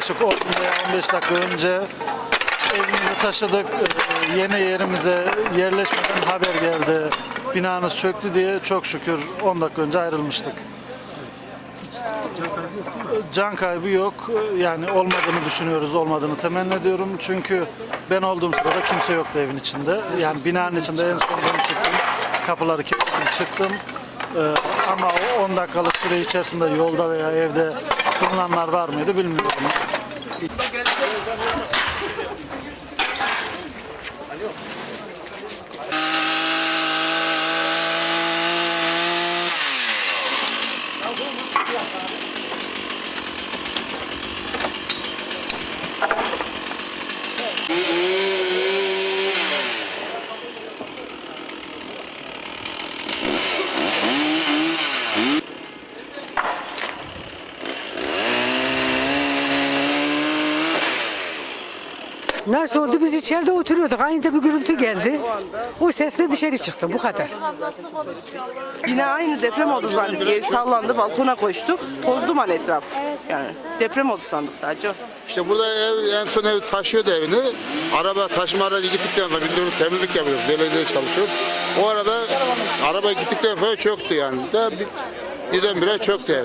yaklaşık 10 veya 15 dakika önce evimizi taşıdık. E, Yeni yerimize yerleşmeden haber geldi. Binanız çöktü diye çok şükür 10 dakika önce ayrılmıştık. Can kaybı yok. Yani olmadığını düşünüyoruz, olmadığını temenni ediyorum. Çünkü ben olduğum sırada kimse yoktu evin içinde. Yani binanın içinde en son ben çıktım. Kapıları kilitledim, çıktım. Ee, ama o 10 dakikalık süre içerisinde yolda veya evde bulunanlar var mıydı bilmiyorum. Nasıl oldu? Biz içeride oturuyorduk. Aniden bir gürültü geldi. O sesle dışarı çıktım. Bu kadar. Bina aynı deprem oldu zannettik. Ev sallandı, balkona koştuk. Toz duman etraf. Yani deprem oldu sandık sadece. o. İşte burada ev, en son ev taşıyordu evini. Araba taşıma aracı gittikten sonra biz de temizlik yapıyoruz. Belediyede çalışıyoruz. O arada araba gittikten sonra çöktü yani. De bir, birdenbire çöktü ev.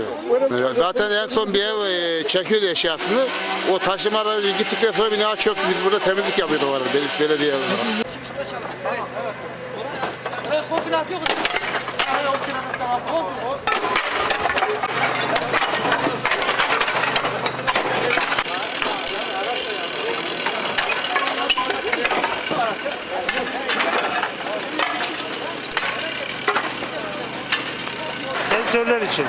Zaten en son bir ev e, çekiyordu eşyasını. O taşıma aracı gittikten sonra bina çöktü. Biz burada temizlik yapıyorduk o arada bel- belediye olarak. sensörler için.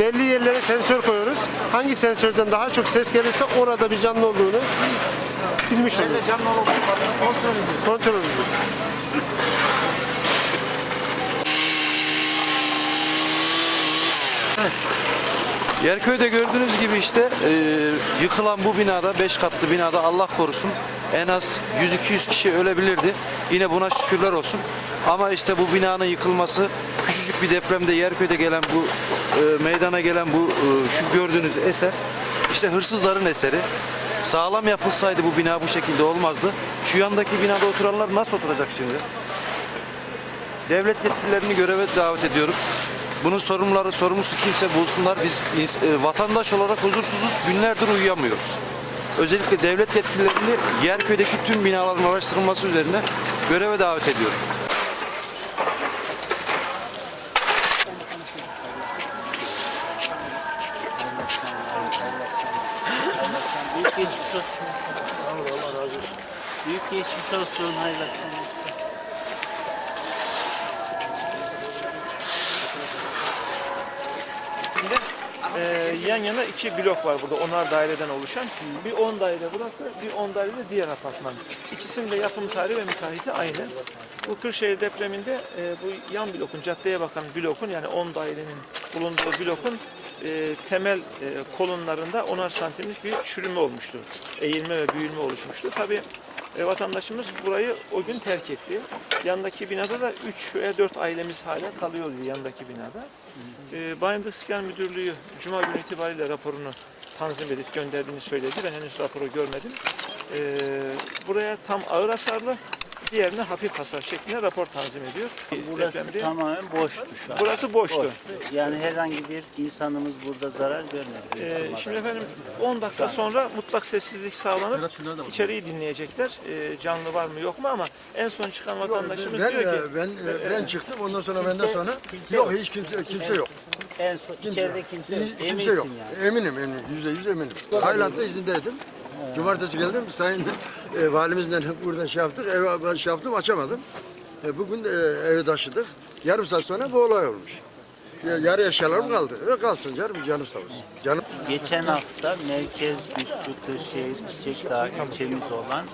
Belli yerlere sensör koyuyoruz. Hangi sensörden daha çok ses gelirse orada bir canlı olduğunu bilmiş oluyoruz. Kontrol ediyoruz. Yerköy'de gördüğünüz gibi işte e, yıkılan bu binada 5 katlı binada Allah korusun en az 100-200 kişi ölebilirdi. Yine buna şükürler olsun. Ama işte bu binanın yıkılması küçücük bir depremde Yerköy'de gelen bu e, meydana gelen bu e, şu gördüğünüz eser işte hırsızların eseri. Sağlam yapılsaydı bu bina bu şekilde olmazdı. Şu yandaki binada oturanlar nasıl oturacak şimdi? Devlet yetkililerini göreve davet ediyoruz. Bunun sorumluları, sorumlusu kimse bulsunlar. Biz e, vatandaş olarak huzursuzuz, günlerdir uyuyamıyoruz. Özellikle devlet yetkililerini Yerköy'deki tüm binaların araştırılması üzerine göreve davet ediyorum. Geçmiş olsun. Hayırlı akşamlar. Şimdi e, yan yana iki blok var burada onar daireden oluşan. Bir 10 daire burası, bir 10 daire de diğer apartman. İkisinin de yapım tarihi ve müteahhiti aynı. Bu Kırşehir depreminde e, bu yan blokun, caddeye bakan blokun yani 10 dairenin bulunduğu blokun e, temel e, kolonlarında 10'ar santimlik bir çürüme olmuştu. Eğilme ve büyülme oluşmuştu. Tabii e, vatandaşımız burayı o gün terk etti. Yandaki binada da 3 veya 4 ailemiz hala kalıyordu yandaki binada. E, Bayındır İskan Müdürlüğü Cuma günü itibariyle raporunu tanzim edip gönderdiğini söyledi. Ben henüz raporu görmedim. E, buraya tam ağır hasarlı, diğerine hafif hasar şeklinde rapor tanzim ediyor. Burası Depremde- tamamen boştu şu an. Burası boştu. Yani herhangi bir insanımız burada zarar görmedi. Ee, şimdi efendim 10 dakika sonra mutlak sessizlik sağlanıp içeriği dinleyecekler. Ee, canlı var mı yok mu ama en son çıkan vatandaşımız ben, diyor ki e, ben e, ben çıktım ondan sonra benden sonra yok hiç kimse kimse yok. En son içeride kimse yok. Hiç kimse yok. yani. Eminim eminim yüzde yüz eminim. Tayland'da izindeydim. Cumartesi geldim sayın e, valimizle burada şey yaptık. Eve ben şey yaptım açamadım. E, bugün e, eve taşıdık. Yarım saat sonra bu olay olmuş. Ya, yarı eşyalarım kaldı. E, kalsın canım canım sağ olsun. Canım. Geçen hafta merkez üssü Kırşehir Çiçekdağ ilçemiz olan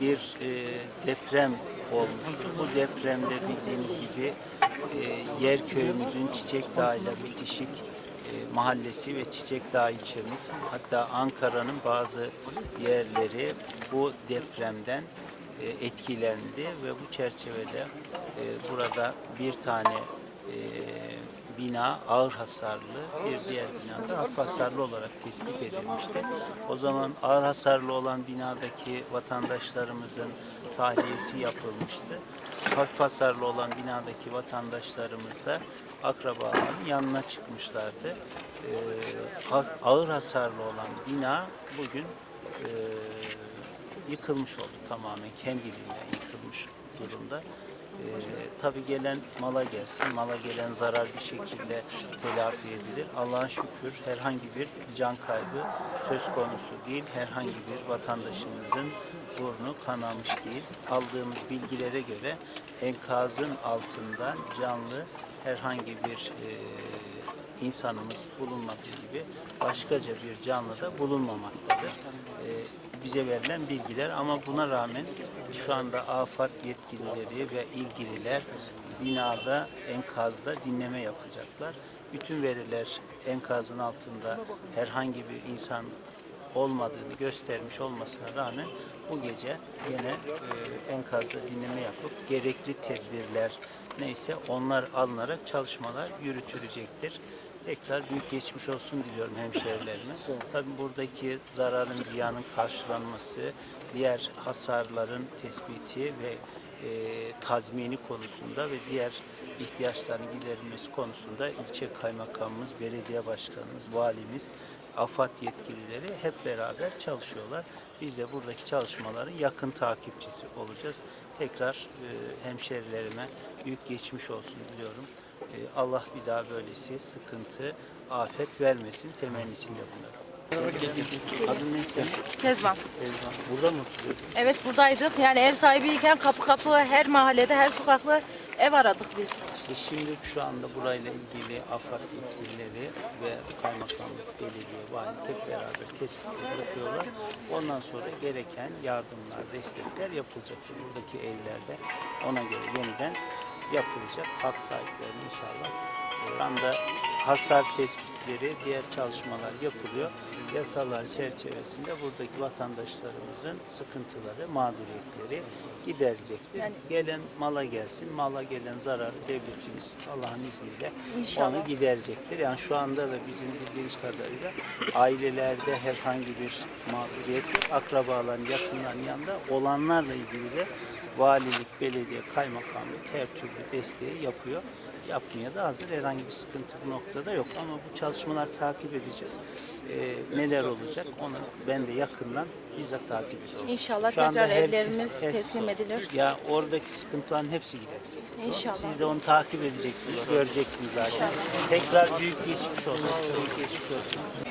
bir e, deprem olmuştu. Bu depremde bildiğiniz gibi e, yer köyümüzün Çiçekdağ ile bitişik mahallesi ve Çiçekdağ ilçemiz hatta Ankara'nın bazı yerleri bu depremden e, etkilendi ve bu çerçevede e, burada bir tane e, bina ağır hasarlı, bir diğer bina da hafif hasarlı olarak tespit edilmişti. O zaman ağır hasarlı olan binadaki vatandaşlarımızın tahliyesi yapılmıştı. Hafif hasarlı olan binadaki vatandaşlarımız da akrabaların yanına çıkmışlardı. A- ağır hasarlı olan bina bugün e, yıkılmış oldu tamamen kendiliğinden yıkılmış durumda. Ee, tabii gelen mala gelsin, mala gelen zarar bir şekilde telafi edilir. Allah'a şükür herhangi bir can kaybı söz konusu değil. Herhangi bir vatandaşımızın burnu kanamış değil. Aldığımız bilgilere göre enkazın altında canlı herhangi bir e, insanımız bulunmadığı gibi başkaca bir canlı da bulunmamaktadır. Ee, bize verilen bilgiler ama buna rağmen şu anda afet yetkilileri ve ilgililer binada enkazda dinleme yapacaklar. Bütün veriler enkazın altında herhangi bir insan olmadığını göstermiş olmasına rağmen bu gece yine e, enkazda dinleme yapıp gerekli tedbirler neyse onlar alınarak çalışmalar yürütülecektir. Tekrar büyük geçmiş olsun diliyorum hemşehrilerime. Tabii buradaki zararın, ziyanın karşılanması, diğer hasarların tespiti ve e, tazmini konusunda ve diğer ihtiyaçların giderilmesi konusunda ilçe kaymakamımız, belediye başkanımız, valimiz, AFAD yetkilileri hep beraber çalışıyorlar. Biz de buradaki çalışmaların yakın takipçisi olacağız. Tekrar e, hemşerilerime büyük geçmiş olsun diliyorum. E, Allah bir daha böylesi sıkıntı, afet vermesin temennisinde bunlar. Adın ne senin? Kezban. Elvan. Burada mı oturuyorsun? Evet buradaydık. Yani ev sahibiyken kapı kapı her mahallede, her sokakta ev aradık biz. İşte şimdi şu anda burayla ilgili AFAD yetkilileri ve kaymakamlık, belediye, vali hep beraber tespitler yapıyorlar. Ondan sonra gereken yardımlar, destekler yapılacak. Buradaki evlerde ona göre yeniden yapılacak. Hak sahiplerine inşallah. Şu anda hasar tespitleri, diğer çalışmalar yapılıyor. Yasalar çerçevesinde buradaki vatandaşlarımızın sıkıntıları, mağduriyetleri giderilecektir. Gelen mala gelsin, mala gelen zararı devletimiz Allah'ın izniyle İnşallah. onu giderecektir. Yani şu anda da bizim bildiğimiz kadarıyla ailelerde herhangi bir mağduriyet yok. Akrabaların, yakınların yanında olanlarla ilgili de valilik, belediye, kaymakamlık her türlü desteği yapıyor. Yapmaya da hazır. Herhangi bir sıkıntı bu noktada yok. Ama bu çalışmalar takip edeceğiz. Ee, neler olacak onu ben de yakından bizzat takip edeceğim. İnşallah Şu anda tekrar herkes- evlerimiz herkes- teslim edilir. Ya oradaki sıkıntıların hepsi giderecek. İnşallah. Siz de onu takip edeceksiniz, göreceksiniz zaten. Tekrar büyük geçmiş olsun. Büyük geçmiş olsun.